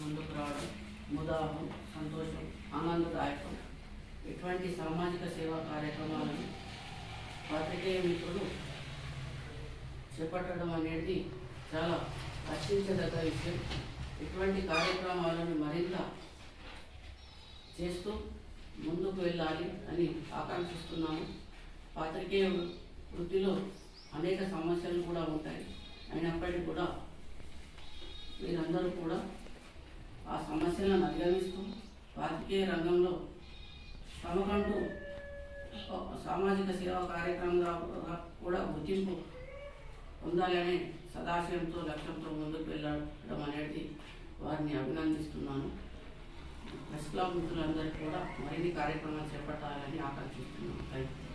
ముందుకు రావడం ముదాహం సంతోషం ఆనందదాయకం. ఇటువంటి సామాజిక సేవా కార్యక్రమాలను పాత్రికేయ మిత్రులు చేపట్టడం అనేది చాలా హర్షించదగ్గ విషయం. ఇటువంటి కార్యక్రమాలను మరింత చేస్తూ ముందుకు వెళ్ళాలి అని ఆకాంక్షిస్తున్నాము. పాత్రికేయ వృత్తిలో అనేక సమస్యలు కూడా ఉంటాయి. అయినప్పటికీ కూడా మీరందరూ కూడా ఆ సమస్యలను అధిగమిస్తూ రాజకీయ రంగంలో తమకంటూ సామాజిక సేవా కార్యక్రమంగా కూడా గుర్తింపు పొందాలనే సదాశయంతో లక్ష్యంతో ముందుకు వెళ్ళడం అనేది వారిని అభినందిస్తున్నాను. ప్రెస్ క్లబ్ మిత్రులందరికీ కూడా మరిన్ని కార్యక్రమాలు చేపట్టాలని ఆకాంక్షిస్తున్నాను. Thank you